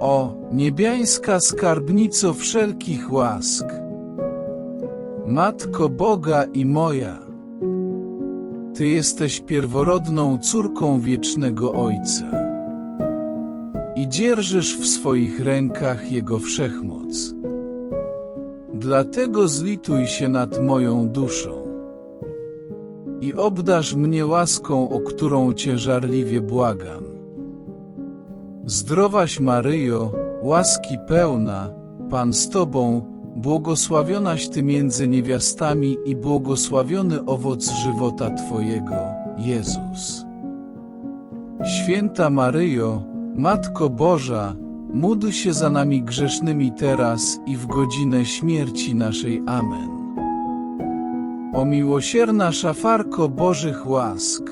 O, niebiańska skarbnico wszelkich łask, Matko Boga i moja, Ty jesteś pierworodną córką wiecznego Ojca i dzierżysz w swoich rękach Jego wszechmoc. Dlatego zlituj się nad moją duszą i obdarz mnie łaską, o którą Cię żarliwie błagam. Zdrowaś Maryjo, łaski pełna, Pan z Tobą, błogosławionaś Ty między niewiastami i błogosławiony owoc żywota Twojego, Jezus. Święta Maryjo, Matko Boża, módl się za nami grzesznymi teraz i w godzinę śmierci naszej. Amen. O miłosierna szafarko Bożych łask,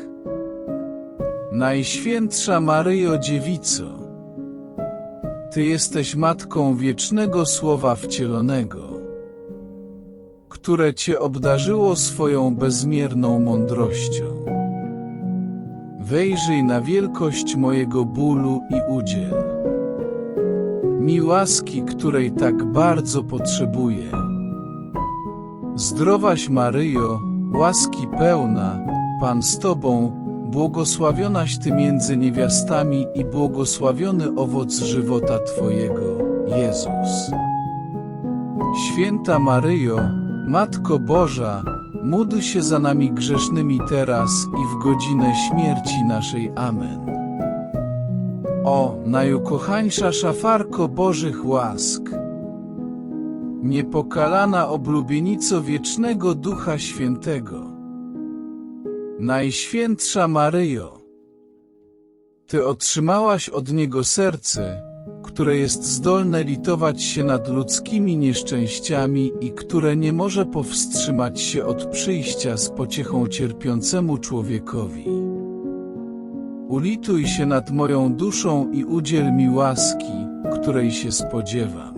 Najświętsza Maryjo Dziewico, Ty jesteś Matką wiecznego Słowa wcielonego, które Cię obdarzyło swoją bezmierną mądrością. Wejrzyj na wielkość mojego bólu i udziel. Mi łaski, której tak bardzo potrzebuję. Zdrowaś Maryjo, łaski pełna, Pan z Tobą, błogosławionaś Ty między niewiastami i błogosławiony owoc żywota Twojego, Jezus. Święta Maryjo, Matko Boża, módl się za nami grzesznymi teraz i w godzinę śmierci naszej. Amen. O, najukochańsza szafarko Bożych łask! Niepokalana oblubienico wiecznego Ducha Świętego. Najświętsza Maryjo, Ty otrzymałaś od Niego serce, które jest zdolne litować się nad ludzkimi nieszczęściami i które nie może powstrzymać się od przyjścia z pociechą cierpiącemu człowiekowi. Ulituj się nad moją duszą i udziel mi łaski, której się spodziewam.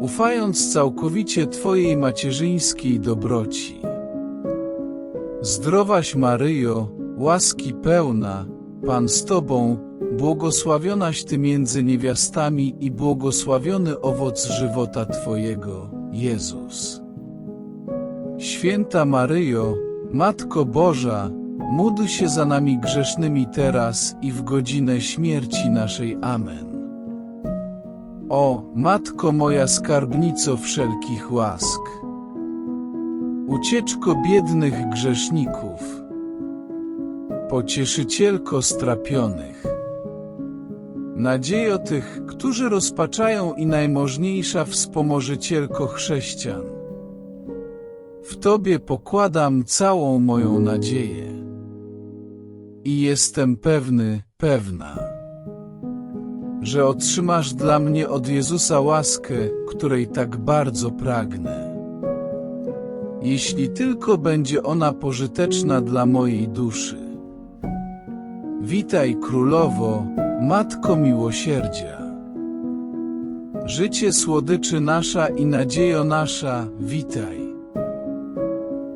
Ufając całkowicie Twojej macierzyńskiej dobroci. Zdrowaś Maryjo, łaski pełna, Pan z Tobą, błogosławionaś Ty między niewiastami i błogosławiony owoc żywota Twojego, Jezus. Święta Maryjo, Matko Boża, módl się za nami grzesznymi teraz i w godzinę śmierci naszej. Amen. O, Matko moja skarbnico wszelkich łask! Ucieczko biednych grzeszników, pocieszycielko strapionych, nadziejo tych, którzy rozpaczają i najmożniejsza wspomożycielko chrześcijan. W Tobie pokładam całą moją nadzieję. I jestem pewny, pewna, że otrzymasz dla mnie od Jezusa łaskę, której tak bardzo pragnę jeśli tylko będzie ona pożyteczna dla mojej duszy. Witaj królowo, matko miłosierdzia. Życie słodyczy nasza i nadziejo nasza, witaj.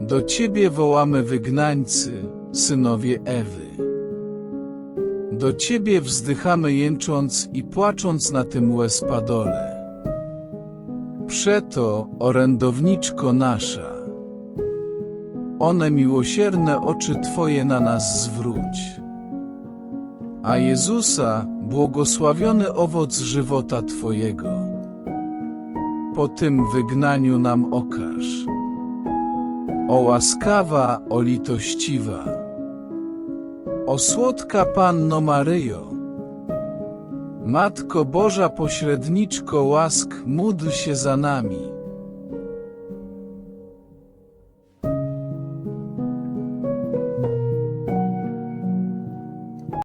Do Ciebie wołamy wygnańcy, synowie Ewy. Do Ciebie wzdychamy jęcząc i płacząc na tym łezpadole. Przeto, orędowniczko nasza, one miłosierne oczy Twoje na nas zwróć. A Jezusa, błogosławiony owoc żywota Twojego. Po tym wygnaniu nam okaż. O łaskawa, o litościwa. O słodka Panno Maryjo. Matko Boża pośredniczko łask, módl się za nami.